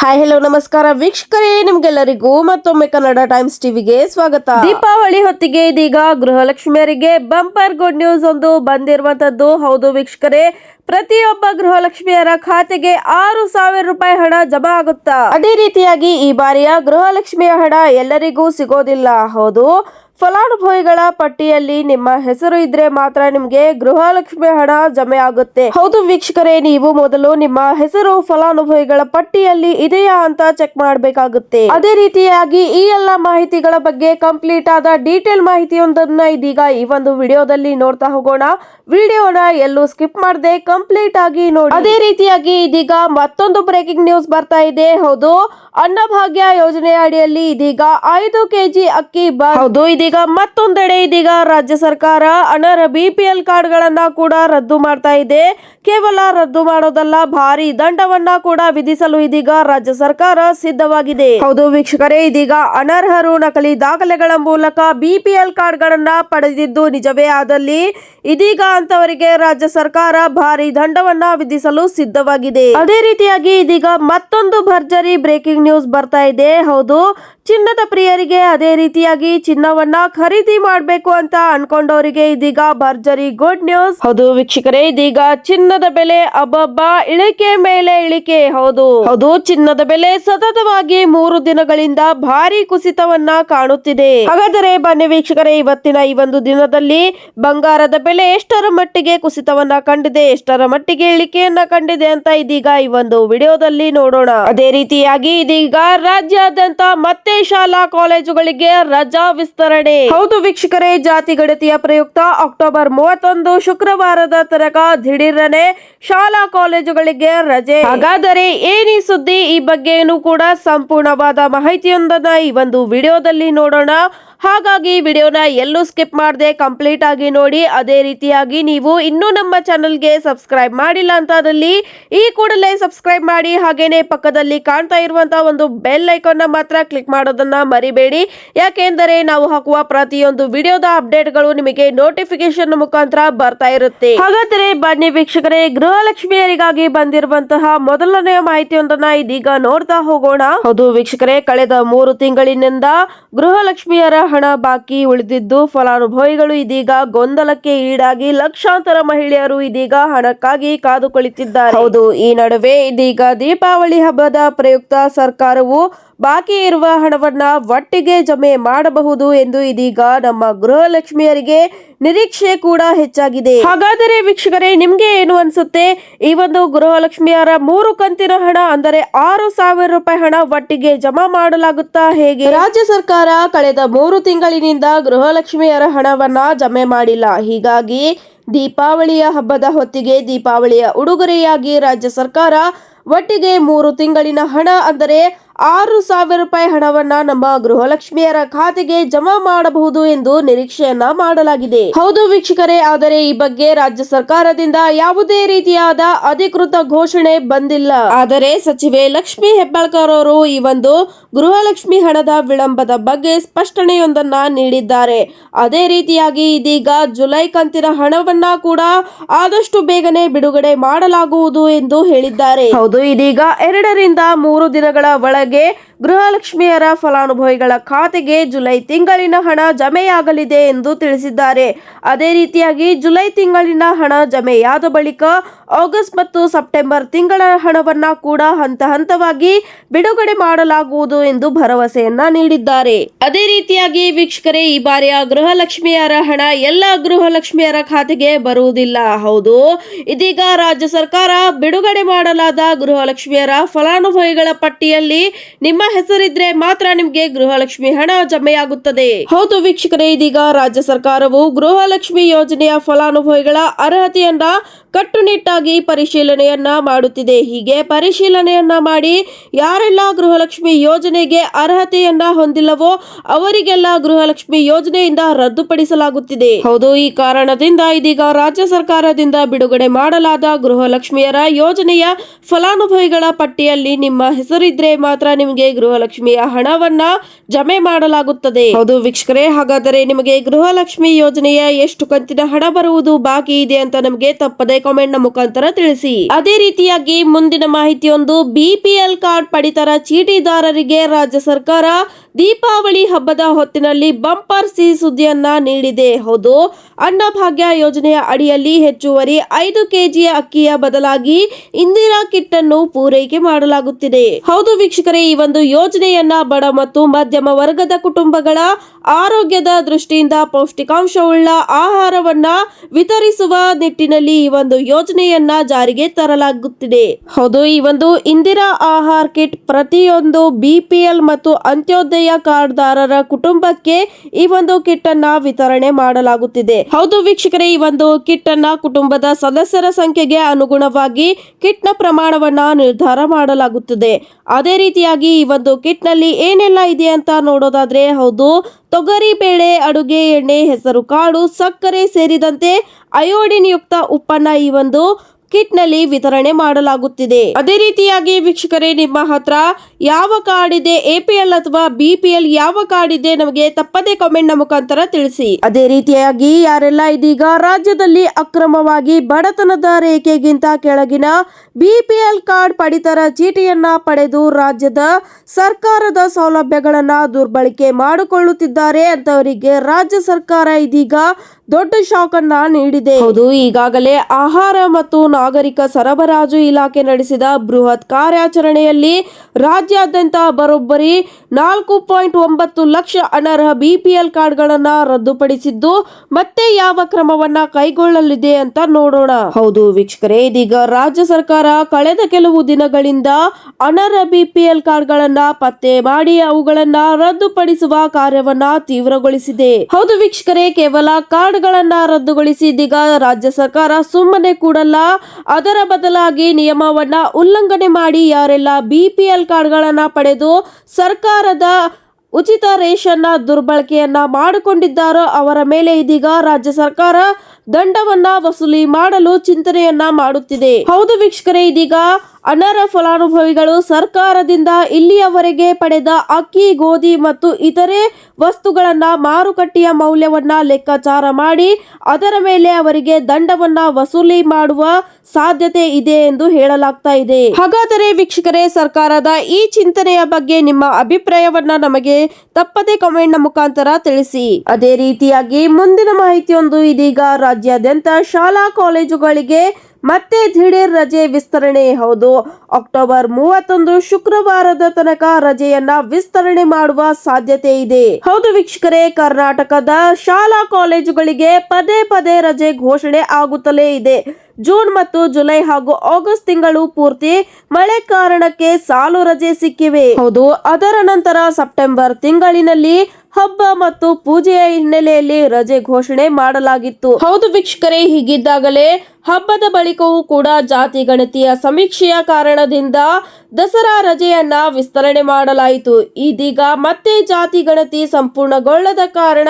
Hi hello ನಮಸ್ಕಾರ ವೀಕ್ಷಕರೇ ನಿಮ್ಗೆಲ್ಲರಿಗೂ ಮತ್ತೊಮ್ಮೆ ಕನ್ನಡ ಟೈಮ್ಸ್ ಟಿವಿಗೆ ಸ್ವಾಗತ. ದೀಪಾವಳಿ ಹೊತ್ತಿಗೆ ಇದೀಗ ಗೃಹಲಕ್ಷ್ಮಿಯರಿಗೆ ಬಂಪರ್ ಗುಡ್ ನ್ಯೂಸ್ ಒಂದು ಬಂದಿರುವಂತದ್ದು. ಹೌದು ವೀಕ್ಷಕರೇ ಪ್ರತಿಯೊಬ್ಬ ಗೃಹಲಕ್ಷ್ಮಿಯರ ಖಾತೆಗೆ ಆರು ಸಾವಿರ ರೂಪಾಯಿ ಹಣ ಜಮಾ ಆಗುತ್ತಾ? ಅದೇ ರೀತಿಯಾಗಿ ಈ ಬಾರಿಯ ಗೃಹಲಕ್ಷ್ಮಿಯ ಹಣ ಎಲ್ಲರಿಗೂ ಸಿಗೋದಿಲ್ಲ. ಹೌದು ಫಲಾನುಭವಿಗಳ ಪಟ್ಟಿಯಲ್ಲಿ ನಿಮ್ಮ ಹೆಸರು ಇದ್ರೆ ಮಾತ್ರ ನಿಮಗೆ ಗೃಹಲಕ್ಷ್ಮಿ ಹಣ ಜಮೆ ಆಗುತ್ತೆ. ಹೌದು ವೀಕ್ಷಕರೇ, ನೀವು ಮೊದಲು ನಿಮ್ಮ ಹೆಸರು ಫಲಾನುಭವಿಗಳ ಪಟ್ಟಿಯಲ್ಲಿ ಇದೆಯಾ ಅಂತ ಚೆಕ್ ಮಾಡಬೇಕಾಗುತ್ತೆ. ಅದೇ ರೀತಿಯಾಗಿ ಈ ಎಲ್ಲ ಮಾಹಿತಿಗಳ ಬಗ್ಗೆ ಕಂಪ್ಲೀಟ್ ಆದ ಡೀಟೇಲ್ ಮಾಹಿತಿಯೊಂದನ್ನ ಇದೀಗ ಈ ಒಂದು ವಿಡಿಯೋದಲ್ಲಿ ನೋಡ್ತಾ ಹೋಗೋಣ. ವಿಡಿಯೋನ ಎಲ್ಲೂ ಸ್ಕಿಪ್ ಮಾಡದೆ ಕಂಪ್ಲೀಟ್ ಆಗಿ ನೋಡಿ. ಅದೇ ರೀತಿಯಾಗಿ ಇದೀಗ ಮತ್ತೊಂದು ಬ್ರೇಕಿಂಗ್ ನ್ಯೂಸ್ ಬರ್ತಾ ಇದೆ. ಹೌದು, ಅನ್ನಭಾಗ್ಯ ಯೋಜನೆ ಅಡಿಯಲ್ಲಿ ಇದೀಗ ಐದು ಕೆಜಿ ಅಕ್ಕಿ ಹೌದು, ಇದೀಗ ಮತ್ತೊಂದೆಡೆ ಇದೀಗ ರಾಜ್ಯ ಸರ್ಕಾರ ಅನರ್ಹ ಬಿಪಿಎಲ್ ಕಾರ್ಡ್ಗಳನ್ನು ಕೂಡ ರದ್ದು ಮಾಡ್ತಾ ಇದೆ. ಕೇವಲ ರದ್ದು ಮಾಡೋದಲ್ಲ, ಭಾರಿ ದಂಡವನ್ನ ಕೂಡ ವಿಧಿಸಲು ಇದೀಗ ರಾಜ್ಯ ಸರ್ಕಾರ ಸಿದ್ಧವಾಗಿದೆ. ಹೌದು ವೀಕ್ಷಕರೇ, ಇದೀಗ ಅನರ್ಹರು ನಕಲಿ ದಾಖಲೆಗಳ ಮೂಲಕ ಬಿಪಿಎಲ್ ಕಾರ್ಡ್ಗಳನ್ನ ಪಡೆದಿದ್ದು ನಿಜವೇ ಆದಲ್ಲಿ ಇದೀಗ ಅಂತವರಿಗೆ ರಾಜ್ಯ ಸರ್ಕಾರ ಭಾರಿ ದಂಡವನ್ನ ವಿಧಿಸಲು ಸಿದ್ಧವಾಗಿದೆ. ಅದೇ ರೀತಿಯಾಗಿ ಇದೀಗ ಮತ್ತೊಂದು ಭರ್ಜರಿ ಬ್ರೇಕಿಂಗ್ ನ್ಯೂಸ್ ಬರ್ತಾ ಇದೆ. ಹೌದು ಚಿನ್ನದ ಪ್ರಿಯರಿಗೆ ಅದೇ ರೀತಿಯಾಗಿ ಚಿನ್ನವನ್ನ ಖರೀದಿ ಮಾಡಬೇಕು ಅಂತ ಅನ್ಕೊಂಡವರಿಗೆ ಇದೀಗ ಭರ್ಜರಿ ಗುಡ್ ನ್ಯೂಸ್. ಹೌದು ವೀಕ್ಷಕರೇ ಇದೀಗ ಚಿನ್ನದ ಬೆಲೆ ಅಬ್ಬಬ್ಬ ಇಳಿಕೆ ಮೇಲೆ ಇಳಿಕೆ. ಹೌದು. ಹೌದು ಚಿನ್ನದ ಬೆಲೆ ಸತತವಾಗಿ ಮೂರು ದಿನಗಳಿಂದ ಭಾರಿ ಕುಸಿತವನ್ನ ಕಾಣುತ್ತಿದೆ. ಹಾಗಾದರೆ ಬನ್ನಿ ವೀಕ್ಷಕರೇ ಇವತ್ತಿನ ಈ ಒಂದು ದಿನದಲ್ಲಿ ಬಂಗಾರದ ಬೆಲೆ ಎಷ್ಟರ ಮಟ್ಟಿಗೆ ಕುಸಿತವನ್ನ ಕಂಡಿದೆ ಎಷ್ಟರ ಮಟ್ಟಿಗೆ ಇಳಿಕೆಯನ್ನ ಕಂಡಿದೆ ಅಂತ ಇದೀಗ ಈ ಒಂದು ವಿಡಿಯೋದಲ್ಲಿ ನೋಡೋಣ. ಅದೇ ರೀತಿಯಾಗಿ ಇದೀಗ ರಾಜ್ಯಾದ್ಯಂತ ಮತ್ತೆ ಶಾಲಾ ಕಾಲೇಜುಗಳಿಗೆ ರಜಾ ವಿಸ್ತರಣೆ. ಹೌದು ವೀಕ್ಷಕರೇ ಜಾತಿ ಗಣತಿಯ ಪ್ರಯುಕ್ತ ಅಕ್ಟೋಬರ್ ಮೂವತ್ತೊಂದು ಶುಕ್ರವಾರದ ತನಕ ದಿಢೀರನೆ ಶಾಲಾ ಕಾಲೇಜುಗಳಿಗೆ ರಜೆ. ಹಾಗಾದರೆ ಏನಿ ಸುದ್ದಿ ಈ ಬಗ್ಗೆನೂ ಕೂಡ ಸಂಪೂರ್ಣವಾದ ಮಾಹಿತಿಯೊಂದನ್ನ ಈ ಒಂದು ವಿಡಿಯೋದಲ್ಲಿ ನೋಡೋಣ. ಹಾಗಾಗಿ ವಿಡಿಯೋನ ಎಲ್ಲೂ ಸ್ಕಿಪ್ ಮಾಡದೆ ಕಂಪ್ಲೀಟ್ ಆಗಿ ನೋಡಿ. ಅದೇ ರೀತಿಯಾಗಿ ನೀವು ಇನ್ನೂ ನಮ್ಮ ಚಾನಲ್ಗೆ ಸಬ್ಸ್ಕ್ರೈಬ್ ಮಾಡಿಲ್ಲ ಅಂತಾದಲ್ಲಿ ಈ ಕೂಡಲೇ ಸಬ್ಸ್ಕ್ರೈಬ್ ಮಾಡಿ. ಹಾಗೇನೆ ಪಕ್ಕದಲ್ಲಿ ಕಾಣ್ತಾ ಇರುವಂತಹ ಒಂದು ಬೆಲ್ ಐಕಾನ್ನ ಮಾತ್ರ ಕ್ಲಿಕ್ ಮಾಡೋದನ್ನ ಮರಿಬೇಡಿ. ಯಾಕೆಂದರೆ ನಾವು ಹಾಕುವ ಪ್ರತಿಯೊಂದು ವಿಡಿಯೋದ ಅಪ್ಡೇಟ್ಗಳು ನಿಮಗೆ ನೋಟಿಫಿಕೇಶನ್ ಮುಖಾಂತರ ಬರ್ತಾ ಇರುತ್ತೆ. ಹಾಗಾದರೆ ಬನ್ನಿ ವೀಕ್ಷಕರೇ, ಗೃಹಲಕ್ಷ್ಮಿಯರಿಗಾಗಿ ಬಂದಿರುವಂತಹ ಮೊದಲನೆಯ ಮಾಹಿತಿಯೊಂದನ್ನ ಇದೀಗ ನೋಡ್ತಾ ಹೋಗೋಣ. ಹೌದು ವೀಕ್ಷಕರೇ, ಕಳೆದ ಮೂರು ತಿಂಗಳಿನಿಂದ ಗೃಹಲಕ್ಷ್ಮಿಯರ ಹಣ ಬಾಕಿ ಉಳಿದಿದ್ದು ಫಲಾನುಭವಿಗಳು ಇದೀಗ ಗೊಂದಲಕ್ಕೆ ಈಡಾಗಿ ಲಕ್ಷಾಂತರ ಮಹಿಳೆಯರು ಇದೀಗ ಹಣಕ್ಕಾಗಿ ಕಾದು ಕುಳಿತಿದ್ದಾರೆ ಹೌದು ಈ ನಡುವೆ ಇದೀಗ ದೀಪಾವಳಿ ಹಬ್ಬದ ಪ್ರಯುಕ್ತ ಸರ್ಕಾರವು ಬಾಕಿ ಇರುವ ಹಣವನ್ನ ಒಟ್ಟಿಗೆ ಜಮೆ ಮಾಡಬಹುದು ಎಂದು ಇದೀಗ ನಮ್ಮ ಗೃಹಲಕ್ಷ್ಮಿಯರಿಗೆ ನಿರೀಕ್ಷೆ ಕೂಡ ಹೆಚ್ಚಾಗಿದೆ. ಹಾಗಾದರೆ ವೀಕ್ಷಕರೇ ನಿಮ್ಗೆ ಏನು ಅನ್ಸುತ್ತೆ? ಈ ಒಂದು ಗೃಹಲಕ್ಷ್ಮಿಯರ ಮೂರು ಕಂತಿನ ಹಣ ಅಂದರೆ ಆರು ಸಾವಿರ ರೂಪಾಯಿ ಹಣ ಒಟ್ಟಿಗೆ ಜಮಾ ಮಾಡಲಾಗುತ್ತಾ ಹೇಗೆ? ರಾಜ್ಯ ಸರ್ಕಾರ ಕಳೆದ ಮೂರು ತಿಂಗಳಿನಿಂದ ಗೃಹಲಕ್ಷ್ಮಿಯರ ಹಣವನ್ನ ಜಮೆ ಮಾಡಿಲ್ಲ. ಹೀಗಾಗಿ ದೀಪಾವಳಿಯ ಹಬ್ಬದ ಹೊತ್ತಿಗೆ ದೀಪಾವಳಿಯ ಉಡುಗೊರೆಯಾಗಿ ರಾಜ್ಯ ಸರ್ಕಾರ ಒಟ್ಟಿಗೆ ಮೂರು ತಿಂಗಳಿನ ಹಣ ಅಂದರೆ ಆರು ಸಾವಿರ ರೂಪಾಯಿ ಹಣವನ್ನ ನಮ್ಮ ಗೃಹಲಕ್ಷ್ಮಿಯರ ಖಾತೆಗೆ ಜಮಾ ಮಾಡಬಹುದು ಎಂದು ನಿರೀಕ್ಷೆಯನ್ನ ಮಾಡಲಾಗಿದೆ. ಹೌದು ವೀಕ್ಷಕರೇ, ಆದರೆ ಈ ಬಗ್ಗೆ ರಾಜ್ಯ ಸರ್ಕಾರದಿಂದ ಯಾವುದೇ ರೀತಿಯಾದ ಅಧಿಕೃತ ಘೋಷಣೆ ಬಂದಿಲ್ಲ. ಆದರೆ ಸಚಿವೆ ಲಕ್ಷ್ಮಿ ಹೆಬ್ಬಾಳ್ಕರ್ ಅವರು ಈ ಒಂದು ಗೃಹಲಕ್ಷ್ಮಿ ಹಣದ ವಿಳಂಬದ ಬಗ್ಗೆ ಸ್ಪಷ್ಟನೆಯೊಂದನ್ನ ನೀಡಿದ್ದಾರೆ. ಅದೇ ರೀತಿಯಾಗಿ ಇದೀಗ ಜುಲೈ ಕಂತಿನ ಹಣವನ್ನ ಕೂಡ ಆದಷ್ಟು ಬೇಗನೆ ಬಿಡುಗಡೆ ಮಾಡಲಾಗುವುದು ಎಂದು ಹೇಳಿದ್ದಾರೆ. ಹೌದು, ಇದೀಗ ಎರಡರಿಂದ ಮೂರು ದಿನಗಳ ಒಳಗೆ ಗೃಹಲಕ್ಷ್ಮಿಯರ ಫಲಾನುಭವಿಗಳ ಖಾತೆಗೆ ಜುಲೈ ತಿಂಗಳಿನ ಹಣ ಜಮೆಯಾಗಲಿದೆ ಎಂದು ತಿಳಿಸಿದ್ದಾರೆ. ಅದೇ ರೀತಿಯಾಗಿ ಜುಲೈ ತಿಂಗಳಿನ ಹಣ ಜಮೆಯಾದ ಬಳಿಕ ಆಗಸ್ಟ್ ಮತ್ತು ಸೆಪ್ಟೆಂಬರ್ ತಿಂಗಳ ಹಣವನ್ನ ಕೂಡ ಹಂತ ಹಂತವಾಗಿ ಬಿಡುಗಡೆ ಮಾಡಲಾಗುವುದು ಎಂದು ಭರವಸೆಯನ್ನ ನೀಡಿದ್ದಾರೆ. ಅದೇ ರೀತಿಯಾಗಿ ವೀಕ್ಷಕರೇ, ಈ ಬಾರಿಯ ಗೃಹಲಕ್ಷ್ಮಿಯರ ಹಣ ಎಲ್ಲ ಗೃಹಲಕ್ಷ್ಮಿಯರ ಖಾತೆಗೆ ಬರುವುದಿಲ್ಲ. ಹೌದು, ಇದೀಗ ರಾಜ್ಯ ಸರ್ಕಾರ ಬಿಡುಗಡೆ ಮಾಡಲಾದ ಗೃಹಲಕ್ಷ್ಮಿಯರ ಫಲಾನುಭವಿಗಳ ಪಟ್ಟಿಯಲ್ಲಿ ನಿಮ್ಮ ಹೆಸರಿದ್ರೆ ಮಾತ್ರ ನಿಮಗೆ ಗೃಹಲಕ್ಷ್ಮಿ ಹಣ ಜಮೆಯಾಗುತ್ತದೆ. ಹೌದು ವೀಕ್ಷಕರೇ, ಇದೀಗ ರಾಜ್ಯ ಸರ್ಕಾರವು ಗೃಹಲಕ್ಷ್ಮಿ ಯೋಜನೆಯ ಫಲಾನುಭವಿಗಳ ಅರ್ಹತೆಯನ್ನ ಕಟ್ಟುನಿಟ್ಟಾಗಿ ಪರಿಶೀಲನೆಯನ್ನ ಮಾಡುತ್ತಿದೆ. ಹೀಗೆ ಪರಿಶೀಲನೆಯನ್ನ ಮಾಡಿ ಯಾರೆಲ್ಲ ಗೃಹಲಕ್ಷ್ಮಿ ಯೋಜನೆಗೆ ಅರ್ಹತೆಯನ್ನ ಹೊಂದಿಲ್ಲವೋ ಅವರಿಗೆಲ್ಲ ಗೃಹಲಕ್ಷ್ಮಿ ಯೋಜನೆಯಿಂದ ರದ್ದುಪಡಿಸಲಾಗುತ್ತಿದೆ. ಹೌದು, ಈ ಕಾರಣದಿಂದ ಇದೀಗ ರಾಜ್ಯ ಸರ್ಕಾರದಿಂದ ಬಿಡುಗಡೆ ಮಾಡಲಾದ ಗೃಹಲಕ್ಷ್ಮಿಯರ ಯೋಜನೆಯ ಫಲಾನುಭವಿಗಳ ಪಟ್ಟಿಯಲ್ಲಿ ನಿಮ್ಮ ಹೆಸರಿದ್ರೆ ಮಾತ್ರ ನಿಮಗೆ ಗೃಹಲಕ್ಷ್ಮಿಯ ಹಣವನ್ನ ಜಮೆ ಮಾಡಲಾಗುತ್ತದೆ. ಹೌದು ವೀಕ್ಷಕರೇ, ಹಾಗಾದರೆ ನಿಮಗೆ ಗೃಹಲಕ್ಷ್ಮಿ ಯೋಜನೆಯ ಎಷ್ಟು ಕಂತಿನ ಹಣ ಬರುವುದು ಬಾಕಿ ಇದೆ ಅಂತ ನಮಗೆ ತಪ್ಪದೆ ಕಾಮೆಂಟ್ನ ಮುಖಾಂತರ ತಿಳಿಸಿ. ಅದೇ ರೀತಿಯಾಗಿ ಮುಂದಿನ ಮಾಹಿತಿಯೊಂದು ಬಿಪಿಎಲ್ ಕಾರ್ಡ್ ಪಡಿತರ ಚೀಟಿದಾರರಿಗೆ ರಾಜ್ಯ ಸರ್ಕಾರ ದೀಪಾವಳಿ ಹಬ್ಬದ ಹೊತ್ತಿನಲ್ಲಿ ಬಂಪರ್ ಸಿಹಿ ಸುದ್ದಿಯನ್ನ ನೀಡಿದೆ. ಹೌದು, ಅನ್ನಭಾಗ್ಯ ಯೋಜನೆಯ ಅಡಿಯಲ್ಲಿ ಹೆಚ್ಚುವರಿ ಐದು ಕೆಜಿಯ ಅಕ್ಕಿಯ ಬದಲಾಗಿ ಇಂದಿರಾ ಕಿಟ್ ಅನ್ನು ಪೂರೈಕೆ ಮಾಡಲಾಗುತ್ತಿದೆ. ಹೌದು ವೀಕ್ಷಕರೇ, ಈ ಒಂದು ಯೋಜನೆಯನ್ನ ಬಡ ಮತ್ತು ಮಧ್ಯಮ ವರ್ಗದ ಕುಟುಂಬಗಳ ಆರೋಗ್ಯದ ದೃಷ್ಟಿಯಿಂದ ಪೌಷ್ಟಿಕಾಂಶವುಳ್ಳ ಆಹಾರವನ್ನ ವಿತರಿಸುವ ನಿಟ್ಟಿನಲ್ಲಿ ಈ ಒಂದು ಯೋಜನೆಯನ್ನ ಜಾರಿಗೆ ತರಲಾಗುತ್ತಿದೆ. ಹೌದು, ಈ ಒಂದು ಇಂದಿರಾ ಆಹಾರ ಕಿಟ್ ಪ್ರತಿಯೊಂದು ಬಿಪಿಎಲ್ ಮತ್ತು ಅಂತ್ಯೋದಯ ಕಾರ್ಡ್ದಾರರ ಕುಟುಂಬಕ್ಕೆ ಈ ಒಂದು ಕಿಟ್ ಅನ್ನ ವಿತರಣೆ ಮಾಡಲಾಗುತ್ತಿದೆ. ಹೌದು ವೀಕ್ಷಕರೇ, ಈ ಒಂದು ಕಿಟ್ ಅನ್ನ ಕುಟುಂಬದ ಸದಸ್ಯರ ಸಂಖ್ಯೆಗೆ ಅನುಗುಣವಾಗಿ ಕಿಟ್ನ ಪ್ರಮಾಣವನ್ನ ನಿರ್ಧಾರ ಮಾಡಲಾಗುತ್ತದೆ. ಅದೇ ರೀತಿಯಾಗಿ ಈ ಒಂದು ಕಿಟ್ನಲ್ಲಿ ಏನೆಲ್ಲ ಇದೆ ಅಂತ ನೋಡೋದಾದ್ರೆ ಹೌದು, ತೊಗರಿ, ಬೇಳೆ, ಅಡುಗೆ, ಎಣ್ಣೆ, ಹೆಸರು, ಕಾಳು, ಸಕ್ಕರೆ ಸೇರಿದಂತೆ ಅಯೋಡಿನ್ ಯುಕ್ತ ಉಪ್ಪನ್ನ ಈ ಒಂದು ಕಿಟ್ನಲ್ಲಿ ವಿತರಣೆ ಮಾಡಲಾಗುತ್ತಿದೆ. ಅದೇ ರೀತಿಯಾಗಿ ವೀಕ್ಷಕರೇ, ನಿಮ್ಮ ಹತ್ರ ಯಾವ ಕಾರ್ಡ್ ಇದೆ? ಎಪಿಎಲ್ ಅಥವಾ ಬಿಪಿಎಲ್ ಯಾವ ಕಾರ್ಡ್ ಇದೆ? ನಮಗೆ ತಪ್ಪದೇ ಕಾಮೆಂಟ್ನ ಮುಖಾಂತರ ತಿಳಿಸಿ. ಅದೇ ರೀತಿಯಾಗಿ ಯಾರೆಲ್ಲ ಇದೀಗ ರಾಜ್ಯದಲ್ಲಿ ಅಕ್ರಮವಾಗಿ ಬಡತನದ ರೇಖೆಗಿಂತ ಕೆಳಗಿನ ಬಿಪಿಎಲ್ ಕಾರ್ಡ್ ಪಡಿತರ ಚೀಟಿಯನ್ನ ಪಡೆದು ರಾಜ್ಯದ ಸರ್ಕಾರದ ಸೌಲಭ್ಯಗಳನ್ನ ದುರ್ಬಳಕೆ ಮಾಡಿಕೊಳ್ಳುತ್ತಿದ್ದಾರೆ ಅಂತವರಿಗೆ ರಾಜ್ಯ ಸರ್ಕಾರ ಇದೀಗ ದೊಡ್ಡ ಶಾಕ್ ಅನ್ನ ನೀಡಿದೆ. ಹೌದು ಈಗಾಗಲೇ ಆಹಾರ ಮತ್ತು ನಾಗರಿಕ ಸರಬರಾಜು ಇಲಾಖೆ ನಡೆಸಿದ ಬೃಹತ್ ಕಾರ್ಯಾಚರಣೆಯಲ್ಲಿ ರಾಜ್ಯಾದ್ಯಂತ ಬರೋಬ್ಬರಿ ನಾಲ್ಕು ಪಾಯಿಂಟ್ ಒಂಬತ್ತು ಲಕ್ಷ ಅನರ್ಹ ಬಿಪಿಎಲ್ ಕಾರ್ಡ್ಗಳನ್ನ ರದ್ದುಪಡಿಸಿದ್ದು ಮತ್ತೆ ಯಾವ ಕ್ರಮವನ್ನ ಕೈಗೊಳ್ಳಲಿದೆ ಅಂತ ನೋಡೋಣ. ಹೌದು ವೀಕ್ಷಕರೇ ಇದೀಗ ರಾಜ್ಯ ಸರ್ಕಾರ ಕಳೆದ ಕೆಲವು ದಿನಗಳಿಂದ ಅನರ್ಹ ಬಿಪಿಎಲ್ ಕಾರ್ಡ್ಗಳನ್ನ ಪತ್ತೆ ಮಾಡಿ ಅವುಗಳನ್ನ ರದ್ದುಪಡಿಸುವ ಕಾರ್ಯವನ್ನ ತೀವ್ರಗೊಳಿಸಿದೆ. ಹೌದು ವೀಕ್ಷಕರೇ ಕೇವಲ ಕಾರ್ಡ್ಗಳನ್ನ ರದ್ದುಗೊಳಿಸಿ ಇದೀಗ ರಾಜ್ಯ ಸರ್ಕಾರ ಸುಮ್ಮನೆ ಕೂಡಲ್ಲ, ಅದರ ಬದಲಾಗಿ ನಿಯಮವನ್ನ ಉಲ್ಲಂಘನೆ ಮಾಡಿ ಯಾರೆಲ್ಲ ಬಿಪಿಎಲ್ ಕಾರ್ಡ್ಗಳನ್ನ ಪಡೆದು ಸರ್ಕಾರದ ಉಚಿತ ರೇಷನ್ನ ದುರ್ಬಳಕೆಯನ್ನ ಮಾಡಿಕೊಂಡಿದ್ದಾರೋ ಅವರ ಮೇಲೆ ಇದೀಗ ರಾಜ್ಯ ಸರ್ಕಾರ ದಂಡವನ್ನ ವಸೂಲಿ ಮಾಡಲು ಚಿಂತನೆಯನ್ನ ಮಾಡುತ್ತಿದೆ. ಹೌದು ವೀಕ್ಷಕರೇ, ಇದೀಗ ಅನರ್ಹ ಫಲಾನುಭವಿಗಳು ಸರ್ಕಾರದಿಂದ ಇಲ್ಲಿಯವರೆಗೆ ಪಡೆದ ಅಕ್ಕಿ, ಗೋಧಿ ಮತ್ತು ಇತರೆ ವಸ್ತುಗಳನ್ನು ಮಾರುಕಟ್ಟೆಯ ಮೌಲ್ಯವನ್ನ ಲೆಕ್ಕಾಚಾರ ಮಾಡಿ ಅದರ ಮೇಲೆ ಅವರಿಗೆ ದಂಡವನ್ನು ವಸೂಲಿ ಮಾಡುವ ಸಾಧ್ಯತೆ ಇದೆ ಎಂದು ಹೇಳಲಾಗ್ತಾ ಇದೆ. ಹಾಗಾದರೆ ವೀಕ್ಷಕರೇ, ಸರ್ಕಾರದ ಈ ಚಿಂತನೆಯ ಬಗ್ಗೆ ನಿಮ್ಮ ಅಭಿಪ್ರಾಯವನ್ನ ನಮಗೆ ತಪ್ಪದೇ ಕಾಮೆಂಟ್ನ ಮುಖಾಂತರ ತಿಳಿಸಿ. ಅದೇ ರೀತಿಯಾಗಿ ಮುಂದಿನ ಮಾಹಿತಿಯೊಂದು ಇದೀಗ ರಾಜ್ಯಾದ್ಯಂತ ಶಾಲಾ ಕಾಲೇಜುಗಳಿಗೆ ಮತ್ತೆ ದಿಢೀರ್ ರಜೆ ವಿಸ್ತರಣೆ. ಹೌದು, ಅಕ್ಟೋಬರ್ ಮೂವತ್ತೊಂದು ಶುಕ್ರವಾರದ ತನಕ ರಜೆಯನ್ನ ವಿಸ್ತರಣೆ ಮಾಡುವ ಸಾಧ್ಯತೆ ಇದೆ. ಹೌದು ವೀಕ್ಷಕರೇ, ಕರ್ನಾಟಕದ ಶಾಲಾ ಕಾಲೇಜುಗಳಿಗೆ ಪದೇ ಪದೇ ರಜೆ ಘೋಷಣೆ ಆಗುತ್ತಲೇ ಇದೆ. ಜೂನ್ ಮತ್ತು ಜುಲೈ ಹಾಗೂ ಆಗಸ್ಟ್ ತಿಂಗಳು ಪೂರ್ತಿ ಮಳೆ ಕಾರಣಕ್ಕೆ ಸಾಲು ರಜೆ ಸಿಕ್ಕಿವೆ. ಹೌದು, ಅದರ ನಂತರ ಸೆಪ್ಟೆಂಬರ್ ತಿಂಗಳಿನಲ್ಲಿ ಹಬ್ಬ ಮತ್ತು ಪೂಜೆಯ ಹಿನ್ನೆಲೆಯಲ್ಲಿ ರಜೆ ಘೋಷಣೆ ಮಾಡಲಾಗಿತ್ತು. ಹೌದು ವೀಕ್ಷಕರೇ, ಹೀಗಿದ್ದಾಗಲೇ ಹಬ್ಬದ ಬಳಿಕವೂ ಕೂಡ ಜಾತಿ ಗಣತಿಯ ಸಮೀಕ್ಷೆಯ ಕಾರಣದಿಂದ ದಸರಾ ರಜೆಯನ್ನ ವಿಸ್ತರಣೆ ಮಾಡಲಾಯಿತು. ಇದೀಗ ಮತ್ತೆ ಜಾತಿ ಗಣತಿ ಸಂಪೂರ್ಣಗೊಳ್ಳದ ಕಾರಣ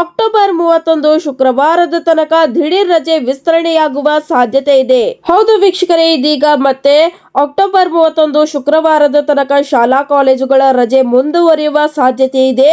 ಅಕ್ಟೋಬರ್ ಮೂವತ್ತೊಂದು ಶುಕ್ರವಾರದ ತನಕ ದಿಢೀರ್ ರಜೆ ವಿಸ್ತರಣೆಯಾಗುವ ಸಾಧ್ಯತೆ ಇದೆ. ಹೌದು ವೀಕ್ಷಕರೇ, ಇದೀಗ ಮತ್ತೆ ಅಕ್ಟೋಬರ್ ಮೂವತ್ತೊಂದು ಶುಕ್ರವಾರದ ತನಕ ಶಾಲಾ ಕಾಲೇಜುಗಳ ರಜೆ ಮುಂದುವರಿಯುವ ಸಾಧ್ಯತೆ ಇದೆ.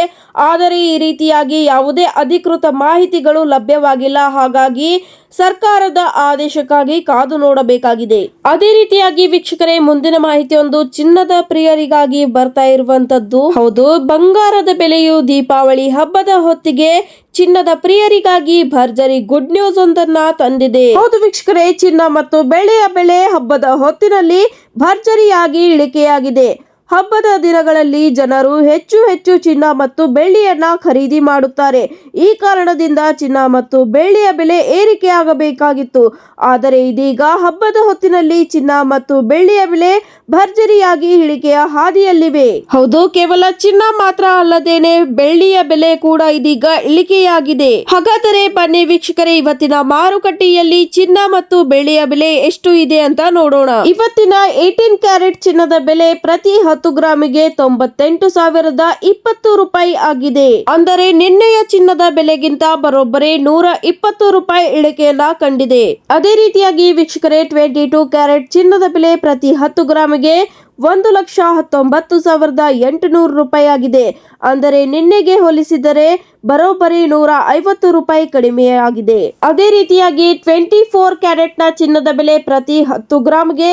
ಆದರೆ ಈ ರೀತಿಯಾಗಿ ಯಾವುದೇ ಅಧಿಕೃತ ಮಾಹಿತಿಗಳು ಲಭ್ಯವಾಗಿಲ್ಲ. ಹಾಗಾಗಿ ಸರ್ಕಾರದ ಆದೇಶಕ್ಕಾಗಿ ಕಾದು ನೋಡಬೇಕಾಗಿದೆ. ಅದೇ ರೀತಿಯಾಗಿ ವೀಕ್ಷಕರೇ, ಮುಂದಿನ ಮಾಹಿತಿಯೊಂದು ಚಿನ್ನದ ಪ್ರಿಯರಿಗಾಗಿ ಬರ್ತಾ ಇರುವಂತದ್ದು ಹೌದು, ಬಂಗಾರದ ಬೆಲೆಯು ದೀಪಾವಳಿ ಹಬ್ಬದ ಹೊತ್ತಿಗೆ ಚಿನ್ನದ ಪ್ರಿಯರಿಗಾಗಿ ಭರ್ಜರಿ ಗುಡ್ ನ್ಯೂಸ್ ಒಂದನ್ನ ತಂದಿದೆ. ಹೌದು ವೀಕ್ಷಕರೇ, ಚಿನ್ನ ಮತ್ತು ಬೆಳೆಯ ಬೆಳೆ ಹಬ್ಬದ ಹೊತ್ತಿನಲ್ಲಿ ಭರ್ಜರಿಯಾಗಿ ಇಳಿಕೆಯಾಗಿದೆ. ಹಬ್ಬದ ದಿನಗಳಲ್ಲಿ ಜನರು ಹೆಚ್ಚು ಹೆಚ್ಚು ಚಿನ್ನ ಮತ್ತು ಬೆಳ್ಳಿಯನ್ನ ಖರೀದಿ ಮಾಡುತ್ತಾರೆ. ಈ ಕಾರಣದಿಂದ ಚಿನ್ನ ಮತ್ತು ಬೆಳ್ಳಿಯ ಬೆಲೆ ಏರಿಕೆಯಾಗಬೇಕಾಗಿತ್ತು. ಆದರೆ ಇದೀಗ ಹಬ್ಬದ ಹೊತ್ತಿನಲ್ಲಿ ಚಿನ್ನ ಮತ್ತು ಬೆಳ್ಳಿಯ ಬೆಲೆ ಭರ್ಜರಿಯಾಗಿ ಇಳಿಕೆಯ ಹಾದಿಯಲ್ಲಿವೆ. ಹೌದು ಕೇವಲ ಚಿನ್ನ ಮಾತ್ರ ಅಲ್ಲದೇನೆ ಬೆಳ್ಳಿಯ ಬೆಲೆ ಕೂಡ ಇದೀಗ ಇಳಿಕೆಯಾಗಿದೆ. ಹಾಗಾದರೆ ಬನ್ನಿ ವೀಕ್ಷಕರೇ ಇವತ್ತಿನ ಮಾರುಕಟ್ಟೆಯಲ್ಲಿ ಚಿನ್ನ ಮತ್ತು ಬೆಳ್ಳಿಯ ಬೆಲೆ ಎಷ್ಟು ಇದೆ ಅಂತ ನೋಡೋಣ. ಇವತ್ತಿನ ಏಟೀನ್ ಕ್ಯಾರೆಟ್ ಚಿನ್ನದ ಬೆಲೆ ಪ್ರತಿ ಹತ್ತು ಗ್ರಾಮಿಗೆ ತೊಂಬತ್ತೆಂಟು ಸಾವಿರದ ಇಪ್ಪತ್ತು ರೂಪಾಯಿ ಆಗಿದೆ. ಅಂದರೆ ನಿನ್ನೆಯ ಚಿನ್ನದ ಬೆಲೆಗಿಂತ ಬರೋಬ್ಬರಿ ನೂರ ಇಪ್ಪತ್ತು ರೂಪಾಯಿ ಇಳಿಕೆಯನ್ನ ಕಂಡಿದೆ. ಅದೇ ರೀತಿಯಾಗಿ ವೀಕ್ಷಕರೇ, ಟ್ವೆಂಟಿ ಟೂ ಕ್ಯಾರೆಟ್ ಚಿನ್ನದ ಬೆಲೆ ಪ್ರತಿ ಹತ್ತು ಗ್ರಾಮಿಗೆ ಒಂದು ಲಕ್ಷ ಹತ್ತೊಂಬತ್ತು ಸಾವಿರದ ಎಂಟುನೂರು ರೂಪಾಯಿ ಆಗಿದೆ ಅಂದರೆ ನಿನ್ನೆಗೆ ಹೋಲಿಸಿದರೆ ಬರೋಬ್ಬರಿ ನೂರ ಐವತ್ತು ರೂಪಾಯಿ ಕಡಿಮೆಯಾಗಿದೆ. ಅದೇ ರೀತಿಯಾಗಿ ಟ್ವೆಂಟಿ ಫೋರ್ ಕ್ಯಾರೆಟ್ನ ಚಿನ್ನದ ಬೆಲೆ ಪ್ರತಿ ಹತ್ತು ಗ್ರಾಮ್ಗೆ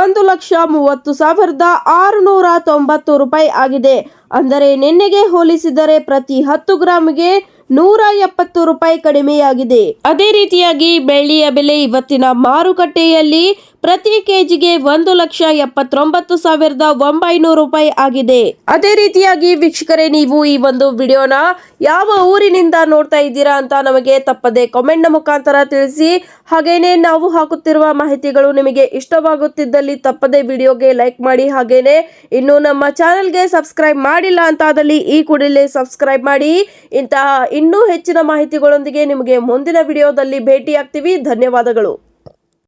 ಒಂದು ಲಕ್ಷ ಮೂವತ್ತು ಸಾವಿರದ ಆರುನೂರ ತೊಂಬತ್ತು ರೂಪಾಯಿ ಆಗಿದೆ. ಅಂದರೆ ನಿನ್ನೆಗೆ ಹೋಲಿಸಿದರೆ ಪ್ರತಿ ಹತ್ತು ಗ್ರಾಮ್ಗೆ ನೂರ ಎಪ್ಪತ್ತು ರೂಪಾಯಿ ಕಡಿಮೆಯಾಗಿದೆ. ಅದೇ ರೀತಿಯಾಗಿ ಬೆಳ್ಳಿಯ ಬೆಲೆ ಇವತ್ತಿನ ಮಾರುಕಟ್ಟೆಯಲ್ಲಿ ಪ್ರತಿ ಕೆಜಿಗೆ ಒಂದು ಲಕ್ಷ ಎಪ್ಪತ್ತೊಂಬತ್ತು ಸಾವಿರದ ಒಂಬೈನೂರು ರೂಪಾಯಿ ಆಗಿದೆ. ಅದೇ ರೀತಿಯಾಗಿ ವೀಕ್ಷಕರೇ, ನೀವು ಈ ಒಂದು ವಿಡಿಯೋನ ಯಾವ ಊರಿನಿಂದ ನೋಡ್ತಾ ಇದ್ದೀರಾ ಅಂತ ನಮಗೆ ತಪ್ಪದೆ ಕಾಮೆಂಟ್ನ ಮುಖಾಂತರ ತಿಳಿಸಿ. ಹಾಗೇನೆ ನಾವು ಹಾಕುತ್ತಿರುವ ಮಾಹಿತಿಗಳು ನಿಮಗೆ ಇಷ್ಟವಾಗುತ್ತಿದ್ದಲ್ಲಿ ತಪ್ಪದೆ ವಿಡಿಯೋಗೆ ಲೈಕ್ ಮಾಡಿ. ಹಾಗೇನೆ ಇನ್ನು ನಮ್ಮ ಚಾನೆಲ್ಗೆ ಸಬ್ಸ್ಕ್ರೈಬ್ ಮಾಡಿಲ್ಲ ಅಂತಾದಲ್ಲಿ ಈ ಕೂಡಲೇ ಸಬ್ಸ್ಕ್ರೈಬ್ ಮಾಡಿ. ಇಂತಹ ಇನ್ನೂ ಹೆಚ್ಚಿನ ಮಾಹಿತಿಗಳೊಂದಿಗೆ ನಿಮಗೆ ಮುಂದಿನ ವಿಡಿಯೋದಲ್ಲಿ ಭೇಟಿಯಾಗ್ತೀವಿ. ಧನ್ಯವಾದಗಳು.